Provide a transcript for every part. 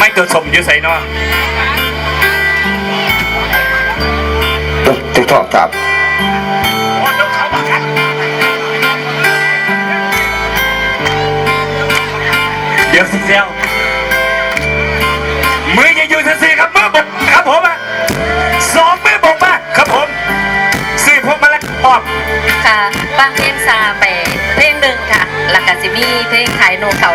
ไม่ตัวสมอยุ่ใส่เนาะติ๊กตอกจับโอ้ยนกเขาบักคันเดี๋ยวสิเซลมืออย่าอยู่ทันทีครับมือบกครับผมอะสองมือบกมาครับผมสี่พวกมาแล้วออกค่ะฟังเพลงซาไปเพลงหนึ่งค่ะ แล้วก็สิมีเพลงขายโนเขา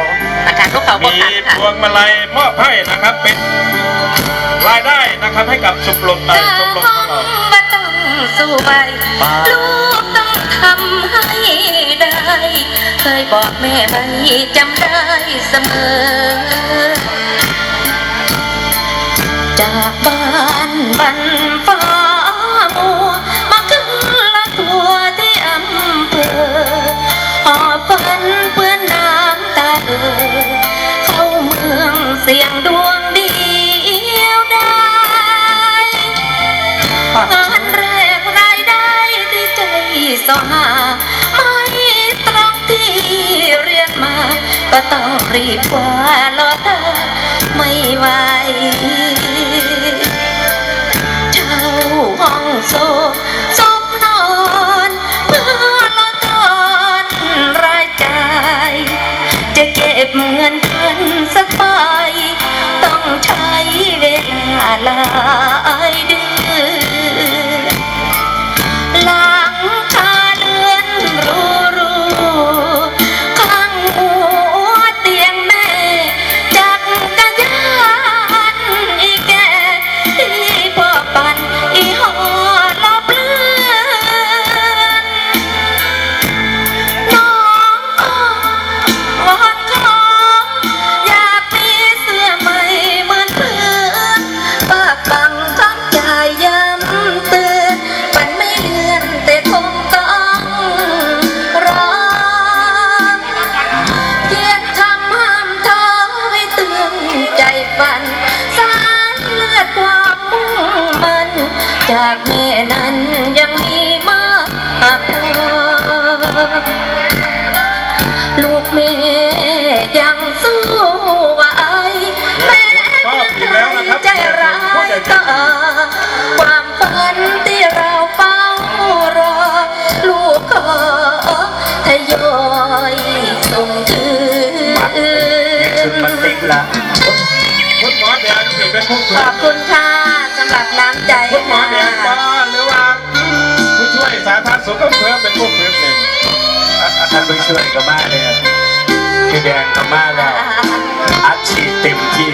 นะคะนกเขาบมีกขันค่ะพวงมาลัยมอบให้นะครับเป็นรายได้นะครับให้กับชมรมไทยชมรมของเราว่าต้องสู้ไปลูกต้องทำให้ได้ เคยบอกแม่ไว้จำได้เสมอ จากบ้านบันฟ้า ก็ต้องรีบว่ารอเธอไม่ไหวเช่าห้องโซซบนอนเพื่อลดทอนรายจ่าย จะเก็บเงินพันสักใบต้องใช้เวลาหลาย นั้นยังมีมากพอลูกแม่ยังสู้ไหวแม่แล้วนะครใจร้ายต่อความฝันที่เราเฝ้ารอ ลูกขอทยอยส่งคืนมันติ๊กละ คุณหมอแดงนี่เป็นผู้ขช่วยอบคุณค่ะสำหรับน้ำใจคุณหมอค่ะแดงบ้านหรือว่าผู้ช่วยสาธารณสุขอำเภอเป็นผู้ฝึกหนึ่งท่านผู้ช่วยก็มาเลยพี่แดงก็มาแล้วอัดฉีดเต็มที่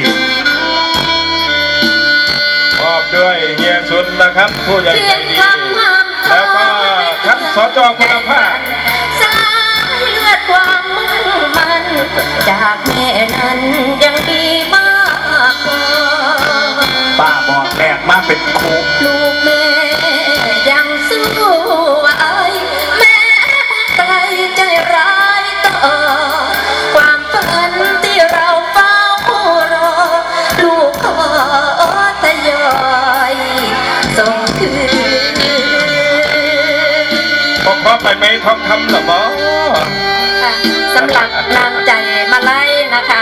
มอบด้วยเฮียชุนนะครับ ผู้ใหญ่เพีใจยงดีคำห้ามแล้วก็ท่านสจคุณภาพ สายเลือดความมุ่งมัน จากแม่นั้นยังมี บอกแบกมาเป็นครูลูกแม่ยังสู้ไหวแม่ไกลใจร้ายต่อ ความฝันที่เราเฝ้ารอ ลูกขอทยอยส่งคืนผมขอไปไหมทองคำเหรอหมอค่ะสำหรับน้ำใจมาไล่นะคะ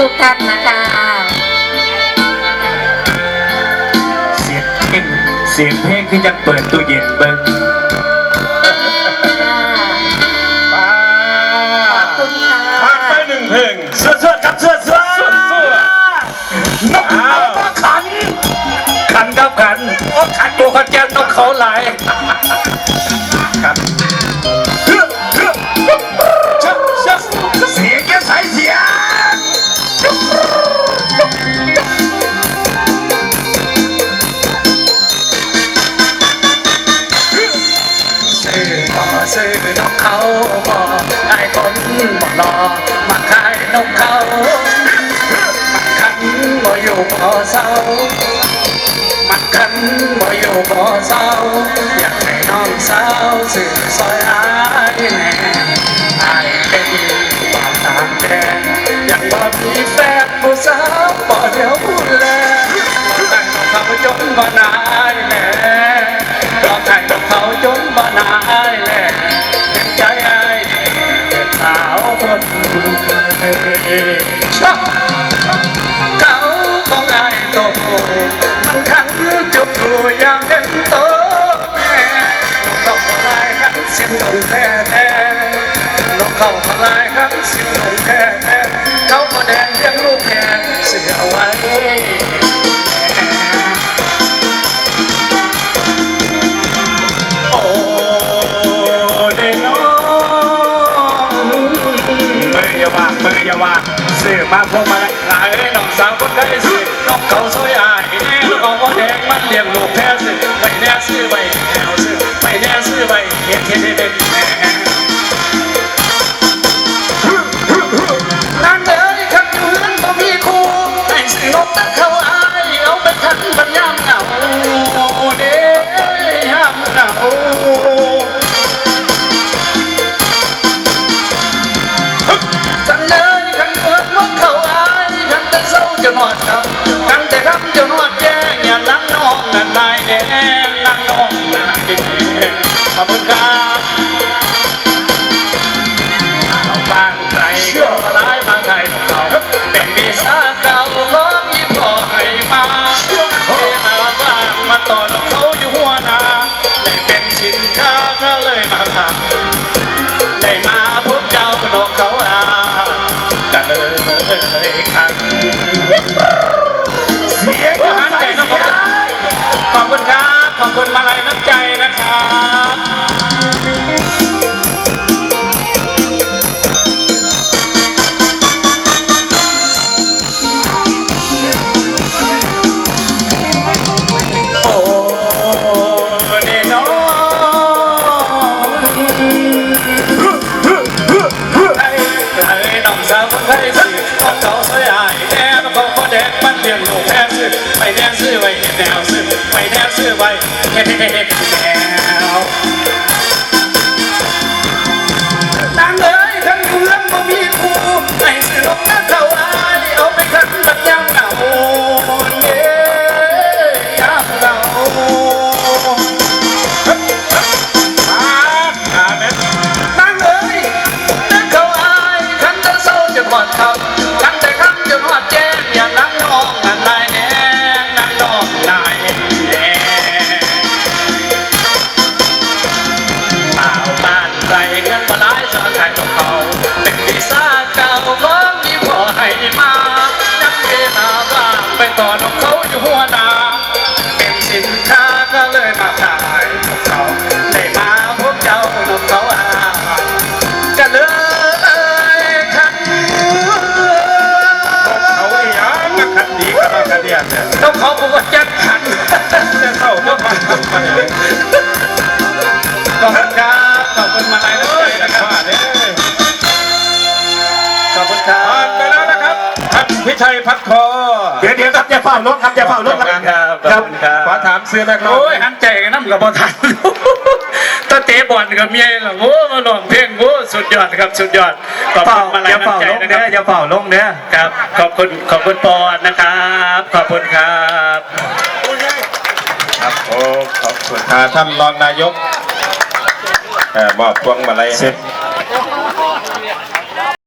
ทุกๆท่านนะคะ เสียงเพลงคือยังเปิดตู้เย็นเบิ้งป้าขอบคุณค่ะผ่านไปหนึ่งเพลงสวดสวดครับสวดสวดสวดสวดนกเขาก็ขัน ขันครับขันโอ้ขันตัวขันแก้วนกเขาไหลาย ซื้อนกเขาบ่ไอ้คนบ่รอมาขายนกเขามันขันบ่อยู่บ่เศร้ามันขันบ่อยู่บ่เศร้าอยากให้น้องสาวซื้อซอยอายแน่อายเป็นบ่าวตามแดนยังบ่มีแฟนผู้สาวบ่เดียวผู้แลแต่งของเขาจนบ่นายแน่ เขาของไอ้ตกมันขังจุดหัวยังเด่นโตแม่ตกลายขังเสียงตงแท้แท้ลงเขาทลายขังเสียงตงแท้แท้เขาก็แดงเลี้ยงลูกแทนเสียไว้ ว่างมืออย่าว่างซื้อมาพวกมาลัยหลายน้องสาวคนใด้สิน้องเขาซอยอายแน่แล้วก็ว่าแดงมันเลี้ยงลูกแพ้สิไปแน่ซื้อไปแนวซื้อไปแน่ซื้อไปเฮ็ดเฮ็ดเฮ็ดเฮ็ดแน่ คุณมาลัยน้ำใจนะครับ เครับอย่าเฝ้าลงครับอย่าเฝ้าลงครับครับขอบคุณครับขอถามซื้อนักร้องโอ้ยหันใจกันน้ำกับบอทันตาเตะบอลกับเมียหรอโอ้มาลองเพลงโอ้สุดยอดครับสุดยอดขอบเฝ้าคุณมาลัอยย่าเฝ้าน้ำใจลงนะคเด้รัอบอย่าเฝ้าลงเด้อครับ ขอบคุณขอบคุณปอนนะครับ ขอบคุณครับครับโอ้ขอบคุณท่านรองนายกเอ่อมอบพวงมาลัยเสร็จ